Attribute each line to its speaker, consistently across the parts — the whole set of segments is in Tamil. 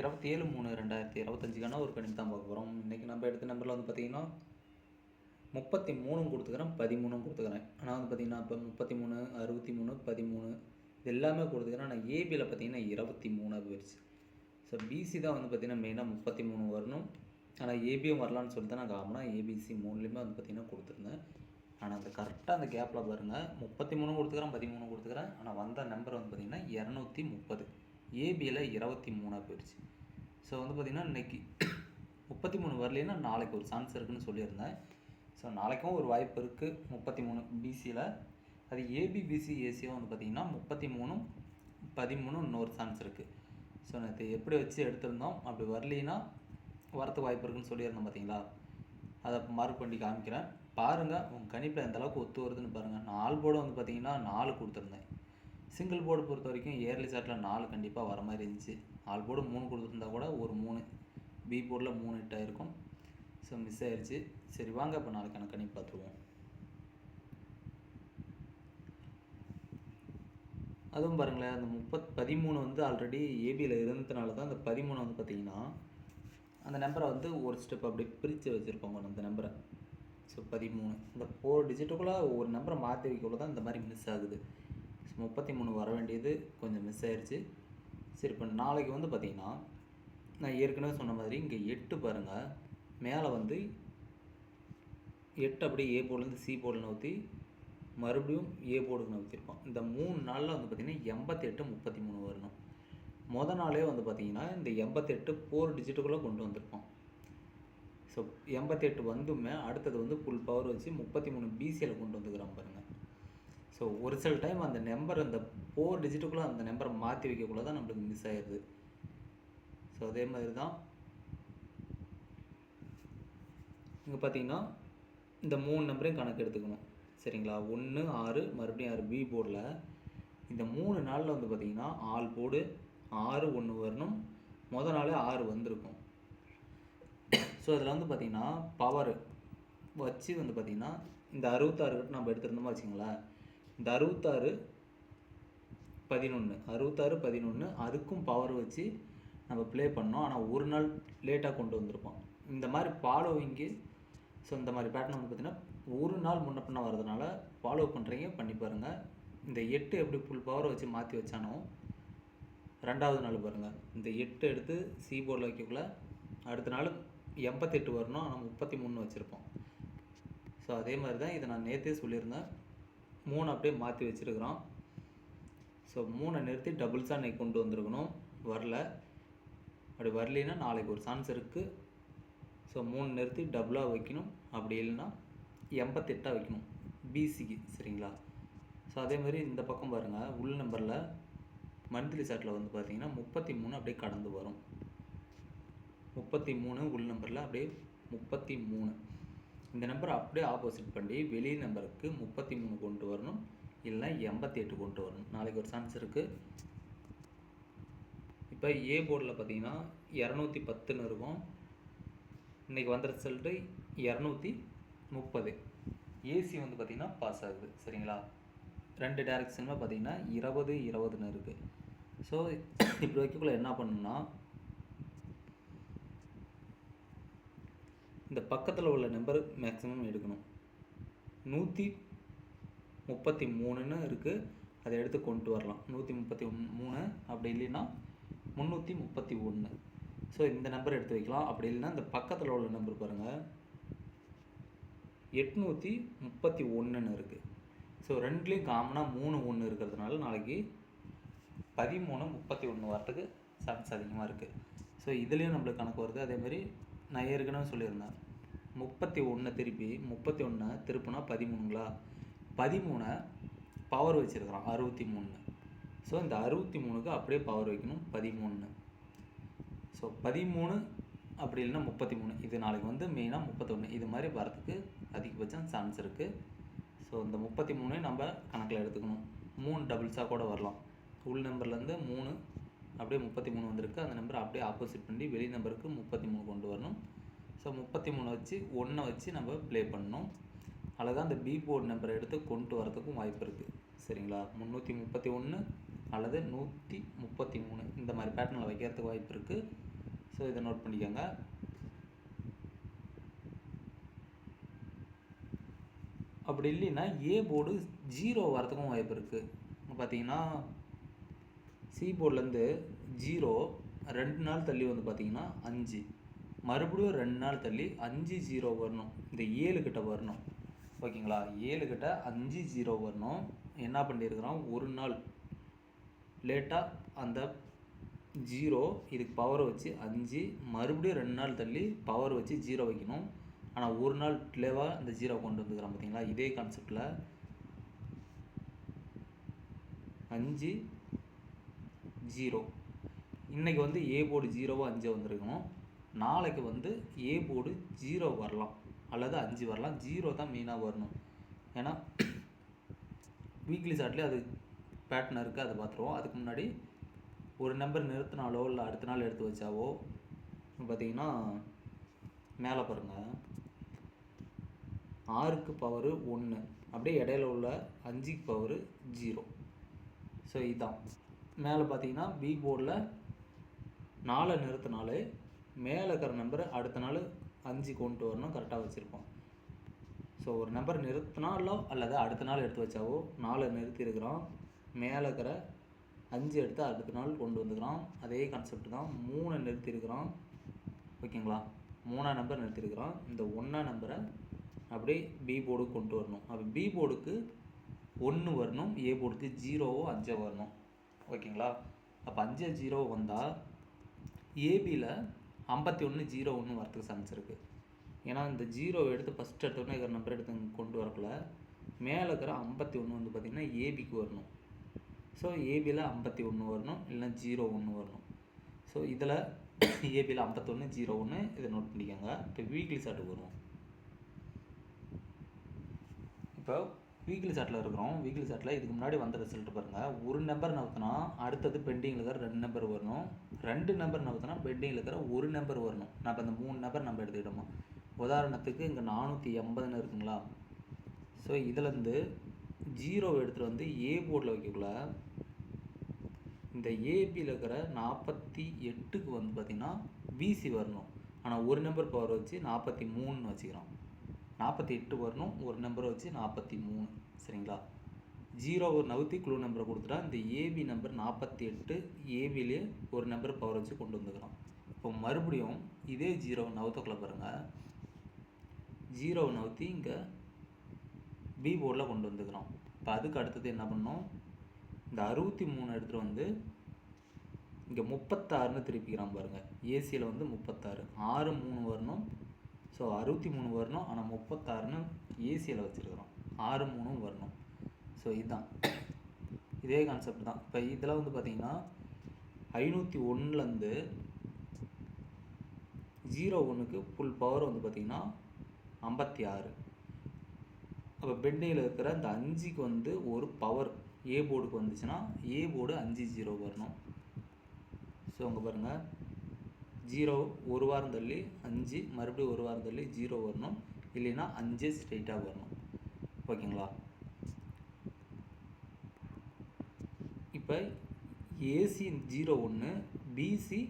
Speaker 1: இருபத்தி ஏழு மூணு ரெண்டாயிரத்தி இருபத்தஞ்சுக்கான ஒரு கணிப்பு தான் பார்க்க போகிறோம் இன்றைக்கி நம்ம எடுத்த நம்பரில் வந்து பார்த்திங்கன்னா முப்பத்தி மூணும் கொடுத்துக்கிறேன் பதிமூணும் கொடுத்துக்கிறேன். ஆனால் வந்து பார்த்திங்கன்னா இப்போ முப்பத்தி மூணு அறுபத்தி மூணு பதிமூணு இது எல்லாமே கொடுத்துக்கிறேன். ஆனால் ஏபியில் பார்த்திங்கன்னா இருபத்தி மூணாக போயிடுச்சு. ஸோ பிசி தான் வந்து பார்த்திங்கன்னா மெயினாக முப்பத்தி மூணு வரணும். ஆனால் ஏபியும் வரலான்னு சொல்லிட்டு நான் காமனாக ஏபிசி மூணுலேயுமே வந்து பார்த்திங்கன்னா கொடுத்துருந்தேன். ஆனால் அந்த கரெக்டாக அந்த கேப்பில் பாருங்கள் முப்பத்தி மூணு கொடுத்துக்கிறேன் பதிமூணு கொடுத்துக்கிறேன். ஆனால் வந்த நம்பர் வந்து பார்த்திங்கன்னா இரநூத்தி முப்பது. ஏபியில் இருபத்தி மூணாக போயிடுச்சு ஸோ வந்து பார்த்திங்கன்னா இன்றைக்கி முப்பத்தி மூணு வரலைன்னா நாளைக்கு ஒரு சான்ஸ் இருக்குன்னு சொல்லியிருந்தேன். ஸோ நாளைக்கும் ஒரு வாய்ப்பு இருக்குது முப்பத்தி மூணு பிசியில் அது ஏபிபிசி ஏசியாக வந்து பார்த்திங்கன்னா முப்பத்தி மூணும் பதிமூணு இன்னொரு சான்ஸ் இருக்குது ஸோ நேற்று எப்படி வச்சு எடுத்திருந்தோம் அப்படி வரலினா வரத்துக்கு வாய்ப்பு இருக்குன்னு சொல்லியிருந்தோம் பார்த்தீங்களா அதை மார்க் பண்ணி காமிக்கிறேன். பாருங்கள் உங்கள் கணிப்பில் எந்த அளவுக்கு ஒத்து வருதுன்னு பாருங்கள் நாலு போட வந்து பார்த்தீங்கன்னா நாலு கொடுத்துருந்தேன். சிங்கிள் போர்டு பொறுத்த வரைக்கும் இயர்லி சாட்டில் நாலு கண்டிப்பாக வர மாதிரி இருந்துச்சு. ஆல் போர்டு மூணு கொடுத்துருந்தா கூட ஒரு மூணு. பி போர்டில் மூணு ஹிட் ஆகிருக்கும் ஸோ மிஸ் ஆயிடுச்சு சரி வாங்க. இப்போ நாளைக்கான கணிப்பு பார்த்துருவோம். அதுவும் பாருங்களேன் அந்த முப்பத் பதிமூணு வந்து ஆல்ரெடி ஏபியில் இருந்ததுனால தான் அந்த பதிமூணு வந்து பார்த்தீங்கன்னா அந்த நம்பரை வந்து ஒரு ஸ்டெப் அப்படி பிரித்து வச்சுருப்பாங்க அந்த நம்பரை ஸோ பதிமூணு. இந்த ஃபோர் டிஜிட்டுக்குள்ளே ஒரு நம்பரை மாற்றி வைக்கக்குள்ள தான் இந்த மாதிரி மிஸ் ஆகுது. முப்பத்தி மூணு வர வேண்டியது கொஞ்சம் மிஸ் ஆயிடுச்சு சரி இப்போ நாளைக்கு வந்து பார்த்திங்கன்னா நான் ஏற்கனவே சொன்ன மாதிரி இங்கே எட்டு பாருங்கள் மேலே வந்து எட்டு அப்படியே ஏ போர்டுலேருந்து சி போர்டில் நவுத்தி மறுபடியும் ஏ போர்டுக்கு நவுத்திருப்போம் இந்த மூணு நாளில் வந்து பார்த்திங்கன்னா எண்பத்தெட்டு முப்பத்தி மூணு வரணும். முத நாளே வந்து பார்த்திங்கன்னா இந்த எண்பத்தெட்டு ஃபோர் டிஜிட்டுக்குள்ளே கொண்டு வந்திருப்போம் ஸோ எண்பத்தெட்டு வந்துமே அடுத்தது வந்து ஃபுல் பவர் வச்சு முப்பத்தி மூணு பிசியில் கொண்டு வந்துக்கிறோம் பாருங்கள் ஸோ ஒரு சில டைம் அந்த நம்பர் அந்த ஃபோர் டிஜிட்டுக்குள்ளே அந்த நம்பரை மாற்றி வைக்கக்குள்ள தான் நம்மளுக்கு மிஸ் ஆயிடுது ஸோ அதே மாதிரி தான் இங்கே பார்த்தீங்கன்னா இந்த மூணு நம்பரையும் கணக்கு எடுத்துக்கணும். சரிங்களா? ஒன்று ஆறு மறுபடியும் ஆறு பி போர்டில் இந்த மூணு நாளில் வந்து பார்த்திங்கன்னா ஆள் போர்டு ஆறு ஒன்று வரணும். மொதல் நாளே ஆறு வந்திருக்கும். ஸோ அதில் வந்து பார்த்திங்கன்னா பவர் வச்சு வந்து பார்த்திங்கன்னா இந்த அறுபத்தாறு கட்டு நம்ம எடுத்திருந்தோமா வச்சுங்களேன் இந்த அறுபத்தாறு பதினொன்று அறுபத்தாறு பதினொன்று அதுக்கும் பவர் வச்சு நம்ம ப்ளே பண்ணோம். ஆனால் ஒரு நாள் லேட்டாக கொண்டு வந்திருப்போம். இந்த மாதிரி ஃபாலோவிங்கு ஸோ இந்த மாதிரி பேட்டர்ன் வந்து பார்த்திங்கன்னா ஒரு நாள் முன்ன பின்ன வரதுனால ஃபாலோ பண்ணுறீங்க பண்ணி பாருங்கள் இந்த எட்டு எப்படி ஃபுல் பவரை வச்சு மாற்றி வச்சானோ ரெண்டாவது நாள் பாருங்கள் இந்த எட்டு எடுத்து சி போர்டில் வைக்கக்குள்ள அடுத்த நாள் எண்பத்தெட்டு வரணும். ஆனால் முப்பத்தி மூணு வச்சுருப்போம். ஸோ அதே மாதிரி தான் இதை நான் நேற்றே சொல்லியிருந்தேன். மூணு அப்படியே மாற்றி வச்சுருக்குறோம். ஸோ மூணை நிறுத்தி டபுள்ஸாக இன்றைக்கி கொண்டு வந்திருக்கணும். வரல. அப்படி வரலைன்னா நாளைக்கு ஒரு சான்ஸ் இருக்குது ஸோ மூணு நிறுத்தி டபுளாக வைக்கணும். அப்படி இல்லைன்னா எண்பத்தெட்டாக வைக்கணும். பிசிக்கு சரிங்களா? ஸோ அதே மாதிரி இந்த பக்கம் பாருங்கள் உள் நம்பரில் மந்த்லி சாட்டில் வந்து பார்த்தீங்கன்னா முப்பத்தி மூணு அப்படியே கடந்து வரும். முப்பத்தி மூணு உள் நம்பரில் அப்படியே முப்பத்தி மூணு இந்த நம்பர் அப்படியே ஆப்போசிட் பண்ணி வெளி நம்பருக்கு முப்பத்தி மூணு கொண்டு வரணும். இல்லை எண்பத்தி எட்டு கொண்டு வரணும். நாளைக்கு ஒரு சான்ஸ் இருக்குது இப்போ ஏ போர்டில் பார்த்தீங்கன்னா இரநூத்தி பத்துன்னு இருக்கும். இன்றைக்கி வந்த ரிசல்ட்டு இரநூத்தி முப்பது. ஏசி வந்து பார்த்திங்கன்னா பாஸ் ஆகுது. சரிங்களா? ரெண்டு டேரக்ஷனுமே பார்த்தீங்கன்னா இருபது இருபதுன்னு இருக்குது ஸோ இப்படி வைக்கக்குள்ள என்ன பண்ணணும்னா இந்த பக்கத்தில் உள்ள நம்பர் மேக்ஸிமம் எடுக்கணும். நூற்றி முப்பத்தி மூணுன்னு இருக்குது அதை எடுத்து கொண்டு வரலாம். நூற்றி முப்பத்தி மூணு அப்படி இல்லைன்னா முந்நூற்றி முப்பத்தி ஒன்று ஸோ இந்த நம்பர் எடுத்து வைக்கலாம். அப்படி இல்லைன்னா இந்த பக்கத்தில் உள்ள நம்பர் பாருங்கள் எட்நூற்றி முப்பத்தி ஒன்றுன்னு இருக்குது ஸோ ரெண்டுலேயும் காமனாக மூணு ஒன்று இருக்கிறதுனால நாளைக்கு பதிமூணு முப்பத்தி ஒன்று வரத்துக்கு சான்ஸ் அதிகமாக இருக்குது ஸோ இதுலேயும் நம்மளுக்கு கணக்கு வருது. அதேமாதிரி நான் ஏற்கனவே சொல்லியிருந்தேன். முப்பத்தி ஒன்று திருப்பி முப்பத்தி ஒன்று திருப்பினா பதிமூணுங்களா? பதிமூணை பவர் வச்சுருக்கிறான் அறுபத்தி மூணு. ஸோ இந்த அறுபத்தி மூணுக்கு அப்படியே பவர் வைக்கணும் பதிமூணு. ஸோ பதிமூணு அப்படி இல்லைன்னா முப்பத்தி மூணு. இது நாளைக்கு வந்து மெயினாக முப்பத்தொன்று இது மாதிரி வரதுக்கு அதிகபட்சம் சான்ஸ் இருக்குது ஸோ இந்த முப்பத்தி மூணையும் நம்ம கணக்கில் எடுத்துக்கணும். மூணு டபுள்ஸாக கூட வரலாம். உள் நம்பர்லேருந்து மூணு அப்படியே முப்பத்தி மூணு வந்திருக்கு. அந்த நம்பரை அப்படியே ஆப்போசிட் பண்ணி வெளி நம்பருக்கு முப்பத்தி மூணு கொண்டு வரணும். ஸோ முப்பத்தி மூணு வச்சு ஒன்றை வச்சு நம்ம ப்ளே பண்ணணும். அழகாக அந்த பி போர்டு நம்பரை எடுத்து கொண்டு வரதுக்கும் வாய்ப்பு இருக்குது சரிங்களா? முந்நூற்றி முப்பத்தி ஒன்று அல்லது நூற்றி முப்பத்தி மூணு. இந்த மாதிரி பேட்டர்னில் வைக்கிறதுக்கு வாய்ப்பு இருக்குது ஸோ இதை நோட் பண்ணிக்கோங்க. அப்படி இல்லைன்னா ஏ போர்டு ஜீரோ வரதுக்கும் வாய்ப்பு இருக்குது பார்த்தீங்கன்னா சி போர்ட்லேருந்து ஜீரோ ரெண்டு நாள் தள்ளி வந்து பார்த்திங்கன்னா அஞ்சு. மறுபடியும் ரெண்டு நாள் தள்ளி அஞ்சு ஜீரோ வரணும். இந்த ஏழு கிட்ட வரணும். ஓகேங்களா? ஏழு கிட்ட அஞ்சு ஜீரோ வரணும். என்ன பண்ணியிருக்கிறோம் ஒரு நாள் லேட்டாக அந்த ஜீரோ இதுக்கு பவரை வச்சு அஞ்சு மறுபடியும் ரெண்டு நாள் தள்ளி பவர் வச்சு ஜீரோ வைக்கணும். ஆனால் ஒரு நாள் டிலேவாக இந்த ஜீரோ கொண்டு வந்துக்கிறோம் பார்த்தீங்களா இதே கான்செப்டில் அஞ்சு ஜீரோ. இன்றைக்கி வந்து ஏ போர்டு ஜீரோவோ அஞ்சு வந்திருக்கணும். நாளைக்கு வந்து ஏ போர்டு ஜீரோ வரலாம். அல்லது அஞ்சு வரலாம். ஜீரோ தான் மெயினாக வரணும். ஏன்னா வீக்லி சார்ட்லேயே அது பேட்டர்ன் இருக்குது அதை பார்த்துருவோம். அதுக்கு முன்னாடி ஒரு நம்பர் நிறுத்தினாலோ இல்லை அடுத்த நாள் எடுத்து வச்சாவோ பார்த்தீங்கன்னா மேலே பாருங்கள் ஆறுக்கு பவரு ஒன்று அப்படியே இடையில உள்ள அஞ்சுக்கு பவரு ஜீரோ. ஸோ இதுதான் மேலே பார்த்தீங்கன்னா பி போர்டில் நாளை நிறுத்தினாலே மேலே இருக்கிற நம்பரை அடுத்த நாள் அஞ்சு கொண்டு வரணும் கரெக்டாக வச்சுருப்போம். ஸோ ஒரு நம்பர் நிறுத்தினாலோ அல்லது அடுத்த நாள் எடுத்து வச்சாவோ நாலு நிறுத்தியிருக்கிறோம் மேலே இருக்கிற அஞ்சு எடுத்து அடுத்த நாள் கொண்டு வந்துக்கிறோம். அதே கான்செப்ட் தான் மூணை நிறுத்தியிருக்கிறோம் ஓகேங்களா? மூணாம் நம்பர் நிறுத்தியிருக்கிறோம் இந்த ஒன்றா நம்பரை அப்படியே பி போர்டுக்கு கொண்டு வரணும். அப்போ பி போர்டுக்கு ஒன்று வரணும் ஏ போர்டுக்கு ஜீரோவோ அஞ்சோ வரணும். ஓகேங்களா? அப்போ அஞ்சு ஜீரோ வந்தால் ஏபியில் ஐம்பத்தி ஒன்று ஜீரோ ஒன்று வரத்துக்கு சான்ஸ் இருக்குது ஏன்னா இந்த ஜீரோ எடுத்து ஃபஸ்ட் எடுத்தோடனே இருக்கிற நம்பர் எடுத்து கொண்டு வரக்குள்ள மேலே இருக்கிற ஐம்பத்தி ஒன்று வந்து பார்த்திங்கன்னா ஏபிக்கு வரணும். ஸோ ஏபியில் ஐம்பத்தி ஒன்று வரணும் இல்லைனா ஜீரோ ஒன்று வரணும். ஸோ இதில் ஏபியில் ஐம்பத்தொன்று ஜீரோ ஒன்று இதை நோட் பண்ணிக்கோங்க. இப்போ வீக்லி சார்ட்டுக்கு வருவோம் இப்போ வீக்லி சாட்டில் இருக்கிறோம். வீக்லி சாட்டில் இதுக்கு முன்னாடி வந்த ரிசல்ட் பாருங்கள் ஒரு நம்பர் நவுத்தினா அடுத்தது பெண்டிங்கில் இருக்கிற ரெண்டு நம்பர் வரணும். ரெண்டு நம்பர் நவுத்தினா பெண்டிங்கில் இருக்கிற ஒரு நம்பர் வரணும். நான் இப்போ மூணு நம்பர் நம்ம எடுத்துக்கிட்டோமா? உதாரணத்துக்கு இங்கே நானூற்றி எண்பதுன்னு இருக்குங்களா? ஸோ இதுலேருந்து ஜீரோ எடுத்துகிட்டு வந்து ஏ போர்டில் வைக்கக்குள்ள இந்த ஏபியில் இருக்கிற நாற்பத்தி எட்டுக்கு வந்து பார்த்திங்கன்னா பிசி வரணும். ஆனால் ஒரு நம்பர் பவர் வச்சு நாற்பத்தி மூணுன்னு வச்சுக்கிறோம். நாற்பத்தி எட்டு வரணும். ஒரு நம்பரை வச்சு நாற்பத்தி மூணு. சரிங்களா? ஜீரோ ஒரு நவுத்தி குழு நம்பரை கொடுத்துட்டா இந்த ஏபி நம்பர் நாற்பத்தி எட்டு ஏபிலே ஒரு நம்பர் பவர் வச்சு கொண்டு வந்துக்கிறோம் இப்போ மறுபடியும் இதே ஜீரோ நவுத்தக்குள்ள பாருங்கள் ஜீரோ நவுத்தி இங்கே பி போர்டில் கொண்டு வந்துக்கிறோம் இப்போ அதுக்கு அடுத்தது என்ன பண்ணோம் இந்த அறுபத்தி மூணு எடுத்துகிட்டு வந்து இங்கே முப்பத்தாறுன்னு திருப்பிக்கிறான் பாருங்கள் ஏசியில் வந்து முப்பத்தாறு. ஆறு மூணு வரணும். ஸோ அறுபத்தி மூணு வரணும் ஆனால் முப்பத்தாறுன்னு ஏசியில் வச்சுருக்குறோம். ஆறு மூணும் வரணும். ஸோ இதுதான் இதே கான்செப்ட் தான். இப்போ இதில் வந்து பார்த்தீங்கன்னா ஐநூற்றி ஒன்றுலேருந்து ஜீரோ ஒன்றுக்கு ஃபுல் பவர் வந்து பார்த்திங்கன்னா ஐம்பத்தி ஆறு. அப்போ பெண்டையில் இருக்கிற இந்த அஞ்சுக்கு வந்து ஒரு பவர் ஏ போர்டுக்கு வந்துச்சுன்னா ஏ போர்டு அஞ்சு ஜீரோ வரணும். ஸோ அங்கே பாருங்கள் ஜீரோ ஒரு வாரம் தள்ளி அஞ்சு மறுபடியும் ஒரு வாரம் தள்ளி ஜீரோ வரணும். இல்லைன்னா அஞ்சு ஸ்ட்ரெயிட்டாக வரணும். ஓகேங்களா? இப்போ ஏசி ஜீரோ ஒன்று பிசி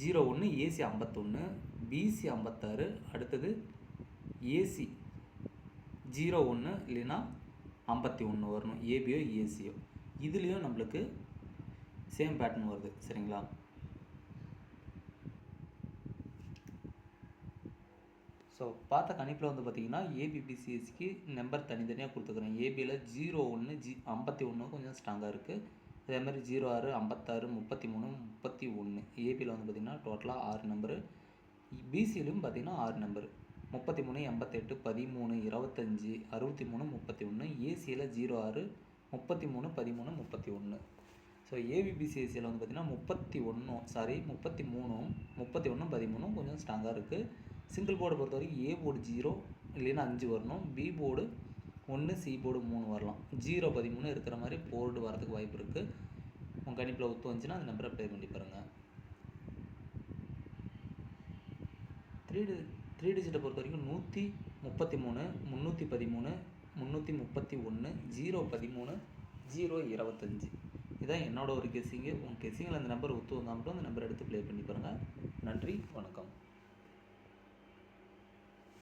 Speaker 1: ஜீரோ ஒன்று ஏசி ஐம்பத்தொன்று பிசி ஐம்பத்தாறு அடுத்தது ஏசி ஜீரோ ஒன்று இல்லைன்னா ஐம்பத்தி ஒன்று வரணும் ஏபியோ ஏசியோ இதுலேயும் நம்மளுக்கு சேம் பேட்டர்ன் வருது. சரிங்களா? ஸோ பார்த்த கணிப்பில் வந்து பார்த்தீங்கன்னா ஏபிபிசிஎஸ்க்கு நம்பர் தனித்தனியாக கொடுத்துக்கிறேன் ஏபியில் ஜீரோ ஒன்று ஜி ஐம்பத்தி ஒன்று கொஞ்சம் ஸ்ட்ராங்காக இருக்குது அதே மாதிரி ஜீரோ ஆறு ஐம்பத்தாறு முப்பத்தி மூணு முப்பத்தி ஒன்று ஏபியில் வந்து பார்த்திங்கன்னா டோட்டலாக ஆறு நம்பரு பிசியிலும் பார்த்திங்கன்னா ஆறு நம்பரு முப்பத்தி மூணு எண்பத்தெட்டு பதிமூணு இருபத்தஞ்சி அறுபத்தி மூணு முப்பத்தி ஒன்று ஏசியில் ஜீரோ ஆறு முப்பத்தி மூணு பதிமூணு முப்பத்தி ஒன்று ஸோ ஏபிபிசிஎஸ்சியில் வந்து பார்த்திங்கன்னா முப்பத்தி ஒன்றும் சாரி முப்பத்தி மூணும் முப்பத்தி ஒன்றும் பதிமூணும் கொஞ்சம் ஸ்ட்ராங்காக இருக்குது சிங்கிள் போர்டை பொறுத்த வரைக்கும் ஏ போர்டு ஜீரோ இல்லைன்னா அஞ்சு வரணும். பி போர்டு ஒன்று சி போர்டு மூணு வரலாம். ஜீரோ பதிமூணு இருக்கிற மாதிரி போர்டு வரதுக்கு வாய்ப்பு இருக்குது உங்கள் கணிப்பில் ஒத்து வந்துச்சுன்னா அந்த நம்பரை ப்ளே பண்ணி பாருங்கள் த்ரீ டி த்ரீ டிஜிட்டை பொறுத்த வரைக்கும் நூற்றி முப்பத்தி மூணு முந்நூற்றி பதிமூணு முந்நூற்றி முப்பத்தி ஒன்று ஜீரோ பதிமூணு ஜீரோ இருபத்தஞ்சி. இதான் என்னோட ஒரு கெஸ்ஸிங்கு உங்கள் கெஸ்ஸிங்கில் அந்த நம்பர் ஒத்து வந்தால் மட்டும் அந்த நம்பர் எடுத்து ப்ளே பண்ணி பாருங்கள் நன்றி வணக்கம்.